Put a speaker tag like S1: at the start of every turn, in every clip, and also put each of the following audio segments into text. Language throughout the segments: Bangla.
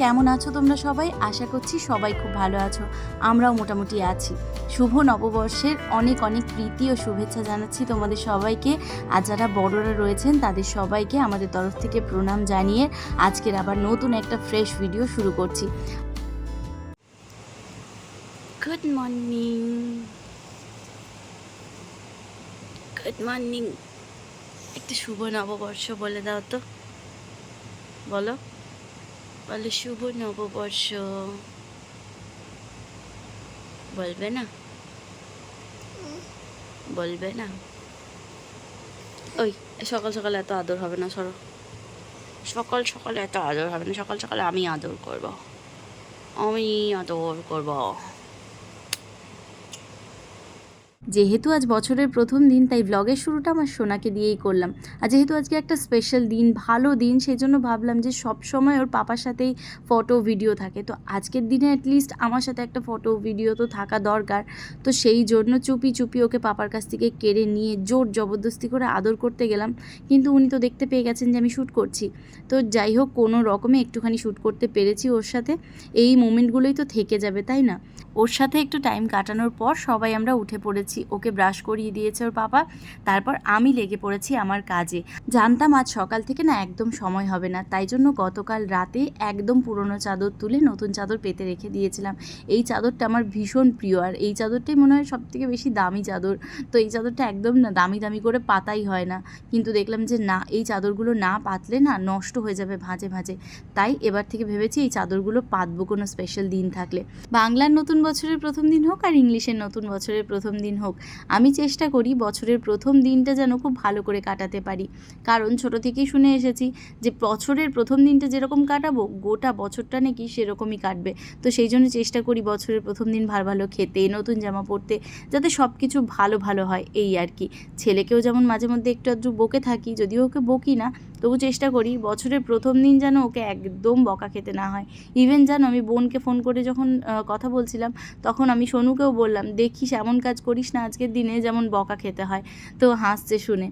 S1: কেমন আছো তোমরা সবাই? আশা করছি সবাই খুব ভালো আছো। আমরাও মোটামুটি আছি। শুভ নববর্ষের অনেক অনেক প্রীতি ও শুভেচ্ছা জানাচ্ছি তোমাদের সবাইকে। আর যারা বড়রা রয়েছেন, তাদের সবাইকে আমাদের তরফ থেকে প্রণাম জানিয়ে আজকের আবার নতুন একটা ফ্রেশ ভিডিও শুরু করছি। গুড মর্নিং গুড মর্নিং একটা শুভ নববর্ষ বলে দাও তো। বলো। বলো, শুভ নববর্ষ। বলবে না? বলবে না? ওই, সকাল সকাল এত আদর হবে না, সরো। সকাল সকালে এত আদর হবে না, সকাল সকালে আমি আদর করব। আমি আদর করব। যেহেতু আজ বছরের প্রথম দিন, তাই ব্লগের শুরুটা আমার সোনাকে দিয়েই করলাম। আর যেহেতু আজকে একটা স্পেশাল দিন, ভালো দিন সেই জন্য ভাবলাম যে সব সময় ওর পাপার সাথেই ফটো ভিডিও থাকে। তো আজকের দিনে অ্যাটলিস্ট আমার সাথে একটা ফটো ভিডিও তো থাকা দরকার। তো সেই জন্য চুপি চুপি ওকে পাপার কাছ থেকে কেড়ে নিয়ে জোর জবরদস্তি করে আদর করতে গেলাম। কিন্তু উনি তো দেখতে পেয়ে গেছেন যে আমি শ্যুট করছি। তো যাই হোক, কোনো রকমে একটুখানি শ্যুট করতে পেরেছি ওর সাথে। এই মোমেন্টগুলোই তো থেকে যাবে, তাই না? ওর সাথে একটু টাইম কাটানোর পর সবাই আমরা উঠে পড়েছি। ওকে ব্রাশ করিয়ে দিয়েছে ওর পাপা তারপর আমি লেগে পড়েছি আমার কাজে। জানতাম আজ সকাল থেকে না একদম সময় হবে না, তাই জন্য গতকাল রাতে একদম পুরনো চাদর তুলে নতুন চাদর পেতে রেখে দিয়েছিলাম। এই চাদরটা আমার ভীষণ প্রিয়, আর এই চাদরটাই মনে হয় সব থেকে বেশি দামি চাদর। তো এই চাদরটা একদম না দামি দামি করে পাতাই হয় না, কিন্তু দেখলাম যে না, এই চাদরগুলো না পাতলে না নষ্ট হয়ে যাবে ভাঁজে ভাঁজে। তাই এবার থেকে ভেবেছি এই চাদরগুলো পাতবো কোনো স্পেশাল দিন থাকলে। বাংলার নতুন বছরের প্রথম দিন হোক আর ইংলিশের নতুন বছরের প্রথম দিন হোক আমি চেষ্টা করি বছরের প্রথম দিনটা যেন খুব ভালো করে কাটাতে পারি। কারণ ছোট থেকেই শুনে এসেছি যে বছরের প্রথম দিনটা যেরকম কাটাবো, গোটা বছরটা নাকি সেরকমই কাটবে। তো সেই জন্য চেষ্টা করি বছরের প্রথম দিন ভালো ভালো খেতে, নতুন জামা পরতে, যাতে সব কিছু ভালো ভালো হয়, এই আর কি। ছেলেকেও যেমন মাঝে মধ্যে একটু আধটু বকে থাকি, যদিও ওকে বকি না তবু চেষ্টা করি, বছরের প্রথম দিন যেন ওকে একদম বকা খেতে না হয়। ইভেন যেন আমি বোনকে ফোন করে যখন কথা বলছিলাম, তখন আমি সোনুকেও বললাম, দেখিস, এমন কাজ করিস না, আজকের দিনে যেমন বকা খেতে হয়। তো হাসছে শুনে।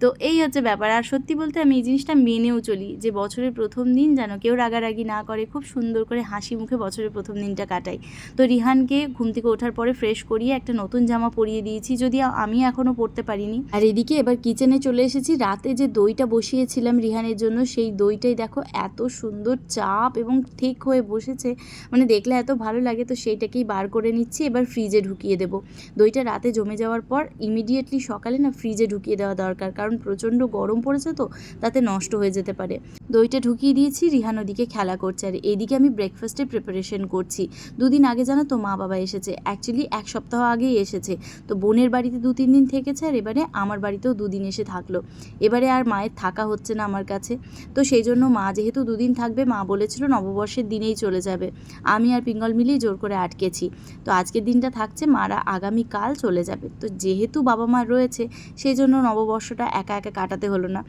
S1: তো এই হচ্ছে ব্যাপার। আর সত্যি বলতে আমি এই জিনিসটা মেনেও চলি যে বছরের প্রথম দিন যেন কেউ রাগারাগি না করে, খুব সুন্দর করে হাসি মুখে বছরের প্রথম দিনটা কাটাই। তো রিহানকে ঘুম থেকে ওঠার পরে ফ্রেশ করিয়ে একটা নতুন জামা পরিয়ে দিয়েছি যদি আমি এখনও পরতে পারিনি। আর এদিকে এবার কিচেনে চলে এসেছি। রাতে যে দইটা বসিয়েছিলাম রিহানের জন্য, সেই দইটাই দেখো এত সুন্দর চাপ এবং ঠিক হয়ে বসেছে। মানে দেখলে এত ভালো লাগে, তো সেইটাকেই বার করে নিচ্ছি। এবার ফ্রিজে ঢুকিয়ে দেবো। দইটা রাতে জমে যাওয়ার পর ইমিডিয়েটলি সকালে না ফ্রিজে ঢুকিয়ে দেওয়া দরকার। কারণ প্রচণ্ড গরম পড়েছে তো, তাতে নষ্ট হয়ে যেতে পারে। দইটা ঢুকিয়ে দিয়েছি, রিহান ওদিকে খেলা করছে। আর এদিকে আমি ব্রেকফাস্টের প্রিপারেশন করছি। দুদিন আগে জানো তো মা বাবা এসেছে। অ্যাকচুয়ালি এক সপ্তাহ আগেই এসেছে। তো বোনের বাড়িতে দু তিন দিন থেকেছে আর এবারে আমার বাড়িতেও দুদিন এসে থাকল। এবারে আর মায়ের থাকা হচ্ছে না আমার কাছে। তো সেই জন্য মা যেহেতু দুদিন থাকবে, মা বলেছিল নববর্ষের দিনেই চলে যাবে। আমি আর পিঙ্গল মিলেই জোর করে আটকেছি। তো আজকের দিনটা থাকছে, মারা আগামীকাল চলে যাবে। তো যেহেতু বাবা মা রয়েছে, সেই জন্য নববর্ষটা একা একা কাটাতে হলো না।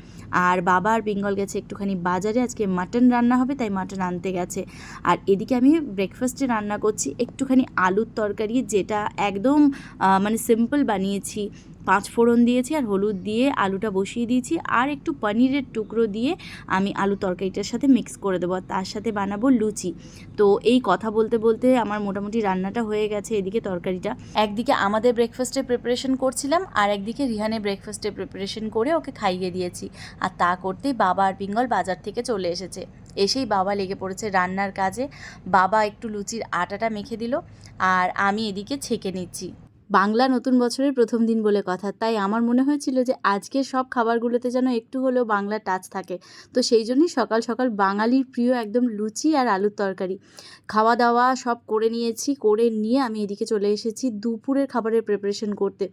S1: আর বাবা আর পিঙ্গল গেছে একটুখানি বাজারে, আজকে মাটন রান্না হবে, তাই মাটন আনতে গেছে। আর এদিকে আমি ব্রেকফাস্টে রান্না করছি, একটুখানি আলুর তরকারি, যেটা একদম মানে সিম্পল বানিয়েছি। পাঁচ ফোড়ন দিয়েছি আর হলুদ দিয়ে আলুটা বসিয়ে দিয়েছি আর একটু পনিরের টুকরো দিয়ে আমি আলু তরকারিটার সাথে মিক্স করে দেবো আর তার সাথে বানাবো লুচি। তো এই কথা বলতে বলতে আমার মোটামুটি রান্নাটা হয়ে গেছে এদিকে তরকারিটা। একদিকে আমাদের ব্রেকফাস্টের প্রিপারেশন করছিলাম আর একদিকে রিহানের ব্রেকফাস্টের প্রিপারেশন করে ওকে খাইয়ে দিয়েছি। আর তা করতেই বাবা আর পিঙ্গল বাজার থেকে চলে এসেছে। এসেই বাবা লেগে পড়েছে রান্নার কাজে। বাবা একটু লুচির আটাটা মেখে দিল আর আমি এদিকে ছেঁকে নিচ্ছি। বাংলা নতুন বছরের প্রথম দিন বলে কথা। তাই আমার মনে হয়েছিল যে আজকের সব খাবারগুলোতে যেন একটু হলেও বাংলা টাচ থাকে। তো সেই জন্যই সকাল সকাল বাঙালির প্রিয় একদম লুচি আর আলুর তরকারি। খাওয়া দাওয়া সব করে নিয়েছি, করে নিয়ে আমি এদিকে চলে এসেছি দুপুরের খাবারের প্রিপারেশন করতে।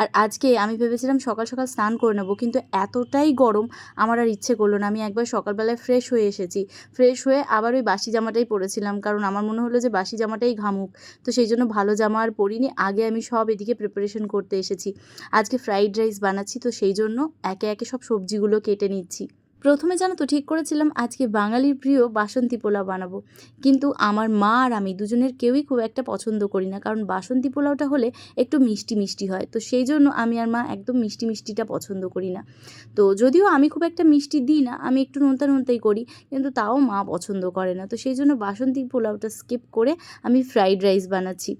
S1: আর আজকে আমি ভেবেছিলাম সকাল সকাল স্নান করে নেব, কিন্তু এতটাই গরম আমার আর ইচ্ছে করল না। আমি একবার সকালবেলায় ফ্রেশ হয়ে এসেছি। ফ্রেশ হয়ে আবার ওই বাসি জামাটাই পরেছিলাম, কারণ আমার মনে হলো যে বাসি জামাটাই ঘামুক। তো সেই জন্য ভালো জামা আর পরিনি। আগে আমি সব এদিকে প্রিপারেশন করতে এসেছি। আজকে ফ্রাইড রাইস বানাচ্ছি, তো সেই জন্য একে একে সব সবজিগুলো কেটে নিচ্ছি। প্রথমে জানো তো ঠিক করেছিলাম, আজকে বাঙালির প্রিয় বাসন্তী পোলাও বানাবো। কিন্তু আমার মা আর আমি দুজনের কেউই খুব একটা পছন্দ করি না, কারণ বাসন্তী পোলাওটা হলে একটু মিষ্টি মিষ্টি হয়। তো সেই জন্য আমি আর মা একদম মিষ্টি মিষ্টিটা পছন্দ করি না। তো যদিও আমি খুব একটা মিষ্টি দিই না, আমি একটু নোনতা নোনতাই করি, কিন্তু তাও মা পছন্দ করে না। তো সেই জন্য বাসন্তী পোলাওটা স্কিপ করে আমি ফ্রাইড রাইস বানাচ্ছি।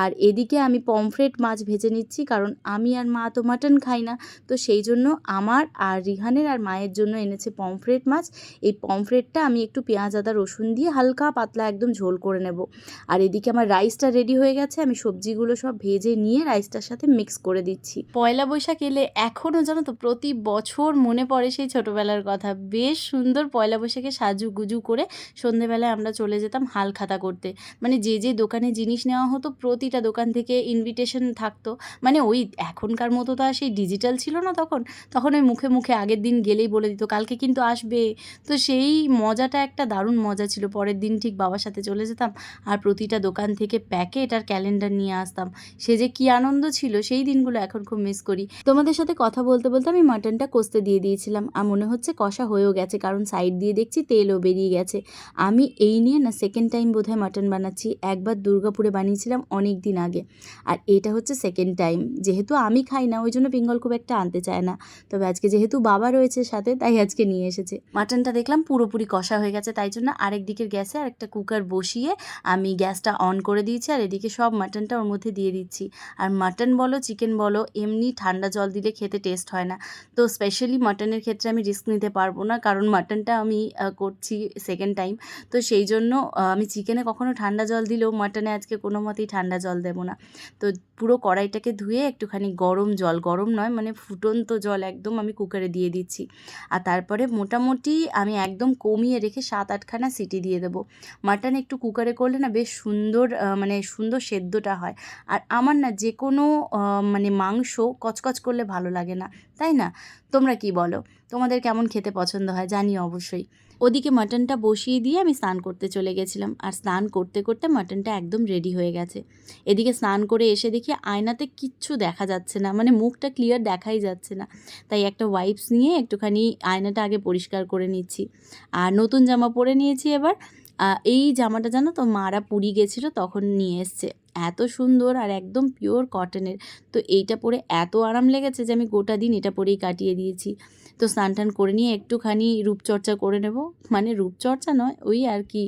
S1: আর এদিকে আমি পমফ্রেট মাছ ভেজে নিচ্ছি, কারণ আমি আর মা তো মাটন খাই না। তো সেই জন্য আমার আর রিহানের আর মায়ের জন্য এনেছে পমফ্রেট মাছ, এই পমফ্রেটটা আমি একটু পেঁয়াজ, আদা, রসুন দিয়ে হালকা পাতলা একদম ঝোল করে নেব। আর এদিকে আমার রাইসটা রেডি হয়ে গেছে, আমি সবজিগুলো সব ভেজে নিয়ে রাইসটার সাথে মিক্স করে দিচ্ছি। পয়লা বৈশাখ এলে এখনও জানো তো প্রতি বছর মনে পড়ে সেই ছোটোবেলার কথা। বেশ সুন্দর পয়লা বৈশাখে সাজু গুজু করে সন্ধেবেলায় আমরা চলে যেতাম হাল খাতা করতে। মানে যে যে দোকানে জিনিস নেওয়া হতো, প্রতিটা দোকান থেকে ইনভিটেশন থাকতো। মানে ওই এখনকার মতো তো আর সেই ডিজিটাল ছিল না তখন। তখন ওই মুখে মুখে আগের দিন গেলেই বলে দিত, কালকে কিন্তু আসবে। তো সেই মজাটা একটা দারুণ মজা ছিল। পরের দিন ঠিক বাবার সাথে চলে যেতাম আর প্রতিটা দোকান থেকে প্যাকেট আর ক্যালেন্ডার নিয়ে আসতাম। সে যে কী আনন্দ ছিল, সেই দিনগুলো এখন খুব মিস করি। তোমাদের সাথে কথা বলতে বলতে আমি মাটনটা কষতে দিয়ে দিয়েছিলাম আর মনে হচ্ছে কষা হয়েও গেছে কারণ সাইড দিয়ে দেখছি তেলও বেরিয়ে গেছে। আমি এই নিয়ে না সেকেন্ড টাইম বোধহয় মাটন বানাচ্ছি। একবার দুর্গাপুরে বানিয়েছিলাম অনেক দিন আগে। আর এটা হচ্ছে সেকেন্ড টাইম যেহেতু আমি খাই না, ওই জন্য বেঙ্গল খুব একটা আনতে চায় না। তবে আজকে যেহেতু বাবা রয়েছে সাথে, তাই আজকে নিয়ে এসেছে। মাটনটা দেখলাম পুরোপুরি কষা হয়ে গেছে, তাই জন্য আরেক দিকের গ্যাসে আরেকটা কুকার বসিয়ে আমি গ্যাসটা অন করে দিয়েছি আর এদিকে সব মাটনটা ওর মধ্যে দিয়ে দিচ্ছি। আর মাটন বলো, চিকেন বলো, এমনি ঠান্ডা জল দিলে খেতে টেস্ট হয় না। তো স্পেশালি মাটনের ক্ষেত্রে আমি রিস্ক নিতে পারব না, কারণ মাটনটা আমি করছি সেকেন্ড টাইম তো সেই জন্য আমি চিকেনে কখনো ঠান্ডা জল দিলেও মাটনে আজকে কোনো মতেই ঠান্ডা জল দেবো না। তো পুরো কড়াইটাকে ধুয়ে একটুখানি গরম জল, গরম নয় মানে ফুটন্ত জল একদম আমি কুকারে দিয়ে দিচ্ছি। আর তারপরে মোটামুটি আমি একদম কমিয়ে রেখে সাত আটখানা সিটি দিয়ে দেবো। মাটন একটু কুকারে করলে না বেশ সুন্দর মানে সুন্দর সেদ্ধটা হয়। আর আমার না যে কোনো মানে মাংস কচকচ করলে ভালো লাগে না, তাই না? তোমরা কি বলো? তোমাদের কেমন খেতে পছন্দ হয় জানি অবশ্যই। ওদিকে মাটনটা বসিয়ে দিয়ে আমি স্নান করতে চলে গেছিলাম। আর স্নান করতে করতে মাটনটা একদম রেডি হয়ে গেছে। এদিকে স্নান করে এসে দেখি আয়নাতে কিচ্ছু দেখা যাচ্ছে না। মানে মুখটা ক্লিয়ার দেখাই যাচ্ছে না। তাই একটা ওয়াইপস নিয়ে একটুখানি আয়নাটা আগে পরিষ্কার করে নিচ্ছি। আর নতুন জামা পরে নিয়েছি এবার। এই জামাটা জানো তো মারা পুরী গেছিল তখন নিয়ে এসছে। এত সুন্দর আর একদম পিওর কটনের তো এইটা পরে এত আরাম লেগেছে যে আমি গোটা দিন এটা পরেই কাটিয়ে দিয়েছি। তো স্নান টান করে নিয়ে একটুখানি রূপচর্চা করে নেব। মানে রূপচর্চা নয়, ওই আর কি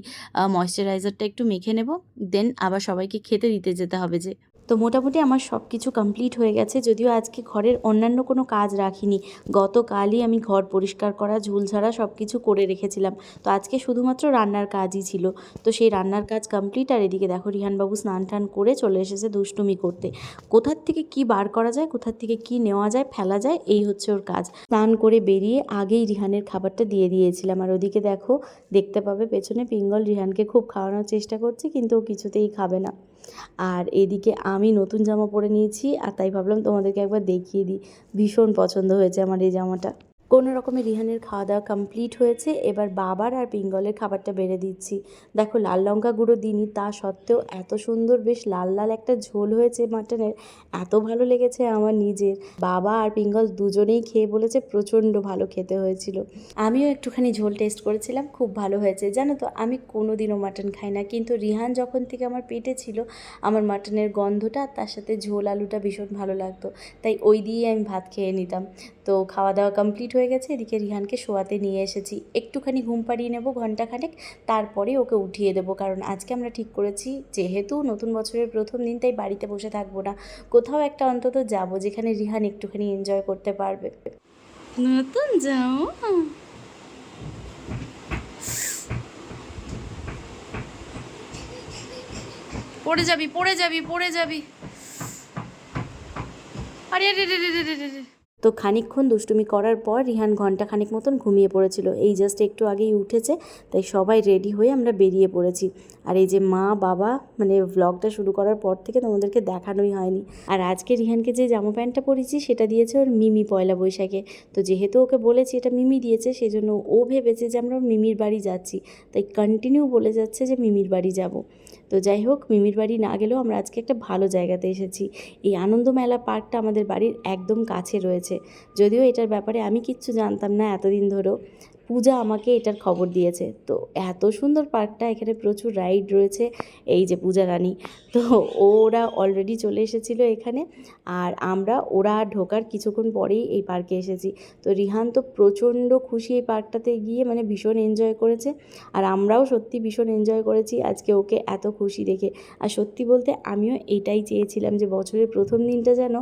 S1: ময়শ্চারাইজারটা একটু মেখে নেব। দেন আবার সবাইকে খেতে দিতে যেতে হবে যে। তো মোটামুটি আমার সব কিছু কমপ্লিট হয়ে গেছে, যদিও আজকে ঘরের অন্যান্য কোনো কাজ রাখিনি। গতকালই আমি ঘর পরিষ্কার করা, ঝুল ঝাড়া সব কিছু করে রেখেছিলাম। তো আজকে শুধুমাত্র রান্নার কাজই ছিল। তো সেই রান্নার কাজ কমপ্লিট আর এদিকে দেখো রিহানবাবু স্নান টান করে চলে এসেছে দুষ্টুমি করতে। কোথার থেকে কি বার করা যায়, কোথার থেকে কি নেওয়া যায়, ফেলা যায়, এই হচ্ছে ওর কাজ। স্নান করে বেরিয়ে আগেই রিহানের খাবারটা দিয়ে দিয়েছিলাম। আর ওদিকে দেখো, দেখতে পাবে পেছনে পিঙ্গল রিহানকে খুব খাওয়ানোর চেষ্টা করছে, কিন্তু ও কিছুতেই খাবে না। আর এদিকে আমি নতুন জামা পরে নিয়েছি, আর তাই ভাবলাম তোমাদেরকে একবার দেখিয়ে দিই। ভীষণ পছন্দ হয়েছে আমার এই জামাটা। কোনো রকমের রিহানের খাওয়া দাওয়া কমপ্লিট হয়েছে, এবার বাবার আর পিঙ্গলের খাবারটা বেড়ে দিচ্ছি। দেখো, লাল লঙ্কা গুঁড়ো দিইনি, তা সত্ত্বেও এত সুন্দর বেশ লাল লাল একটা ঝোল হয়েছে মাটনের, এত ভালো লেগেছে আমার নিজের। বাবা আর পিঙ্গল দুজনেই খেয়ে বলেছে প্রচণ্ড ভালো খেতে হয়েছিল। আমিও একটুখানি ঝোল টেস্ট করেছিলাম, খুব ভালো হয়েছে। জানো তো, আমি কোনো দিনও মাটন খাই না, কিন্তু রিহান যখন থেকে আমার পেটে ছিল, আমার মাটনের গন্ধটা তার সাথে ঝোল আলুটা ভীষণ ভালো লাগতো। তাই ওই দিয়েই আমি ভাত খেয়ে নিতাম। তো খাওয়া দাওয়া কমপ্লিট হয়ে গেছে, এদিকে রিহানকে শোয়াতে নিয়ে এসেছি। একটুখানি ঘুম পাড়িয়ে নেব ঘন্টাখানেক তারপরে ওকে উঠিয়ে দেবো, কারণ আজকে আমরা ঠিক করেছি, যেহেতু নতুন বছরের প্রথম দিন, তাই বাড়িতে বসে থাকব না। কোথাও একটা অন্তত যাব, যেখানে রিহান একটুখানি এনজয় করতে পারবে। নতুন যাও পড়ে যাবি পড়ে যাবি পড়ে যাবি। আরে আরে রে রে রে রে রে। তো খানিকক্ষণ দুষ্টুমি করার পর রিহান ঘণ্টা খানিক মতন ঘুমিয়ে পড়েছিল। এই জাস্ট একটু আগেই উঠেছে, তাই সবাই রেডি হয়ে আমরা বেরিয়ে পড়েছি। আর এই যে মা, বাবা মানে ব্লগটা শুরু করার পর থেকে তোমাদেরকে দেখানোই হয়নি। আর আজকে রিহানকে যে জামা প্যান্টটা পরেছি, সেটা দিয়েছে ওর মিমি পয়লা বৈশাখে। তো যেহেতু ওকে বলেছি, এটা মিমি দিয়েছে সেই জন্য ও ভেবেছে যে আমরা মিমির বাড়ি যাচ্ছি। তাই কন্টিনিউ বলে যাচ্ছে যে মিমির বাড়ি যাব। তো যাই হোক, মিমির বাড়ি না গেলেও আমরা আজকে একটা ভালো জায়গাতে এসেছি। এই আনন্দ মেলা পার্কটা আমাদের বাড়ির একদম কাছে রয়েছে। যদিও এটার ব্যাপারে আমি কিচ্ছু জানতাম না এতদিন ধরেও। পূজা আমাকে এটার খবর দিয়েছে। তো এত সুন্দর পার্কটা, এখানে প্রচুর রাইড রয়েছে, এই যে পূজা রানী। তো ওরা অলরেডি চলে এসেছিল এখানে, আর আমরা, ওরা ঢোকার কিছুক্ষণ পরেই এই পার্কে এসেছি। তো রিহান তো প্রচণ্ড খুশি এই পার্কটাতে গিয়ে মানে ভীষণ এনজয় করেছে। আর আমরাও সত্যি ভীষণ এনজয় করেছি আজকে ওকে এত খুশি দেখে। আর সত্যি বলতে, আমিও এটাই চেয়েছিলাম যে বছরের প্রথম দিনটা যেন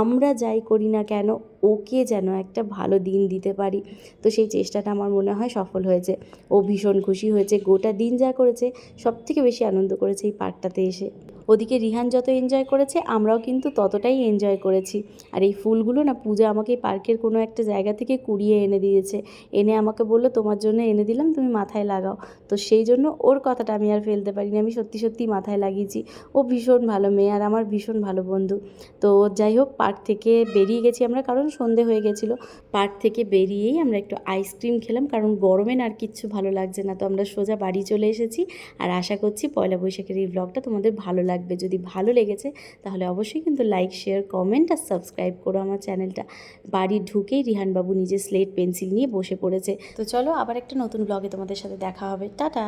S1: আমরা যাই করি না কেন ওকে যেন একটা ভালো দিন দিতে পারি। তো সেই চেষ্টাটা আমার মনে হয় সফল হয়েছে। ও ভীষণ খুশি হয়েছে। গোটা দিন যা করেছে সব থেকে বেশি আনন্দ করেছে এই পার্কটাতে এসে। ওদিকে রিহান যত এনজয় করেছে, আমরাও কিন্তু ততটাই এনজয় করেছি। আর এই ফুলগুলো না পূজা আমাকে পার্কের কোনো একটা জায়গা থেকে কুড়িয়ে এনে দিয়েছে। এনে আমাকে বলল, তোমার জন্য এনে দিলাম, তুমি মাথায় লাগাও। তো সেই জন্য ওর কথাটা আমি আর ফেলতে পারিনি, আমি সত্যি সত্যি মাথায় লাগিয়েছি। ও ভীষণ ভালো মেয়ে আর আমার ভীষণ ভালো বন্ধু। তো যাই হোক, পার্ক থেকে বেরিয়ে গেছি আমরা, কারণ সন্ধে হয়ে গেছিল। পার্ক থেকে বেরিয়েই আমরা একটু আইসক্রিম খেলাম, কারণ গরমে আর কিচ্ছু ভালো লাগছে না। তো আমরা সোজা বাড়ি চলে এসেছি। আর আশা করছি পয়লা বৈশাখের এই ব্লগটা তোমাদের ভালো লাগবে। যদি ভালো লেগেছে, তাহলে অবশ্যই কিন্তু লাইক শেয়ার কমেন্ট আর সাবস্ক্রাইব করো আমার চ্যানেলটা। বাড়ি ঢুকেই রিহানবাবু নিজে স্লেট পেন্সিল নিয়ে বসে পড়েছে। তো চলো আবার একটা নতুন ব্লগে তোমাদের সাথে দেখা হবে। টাটা!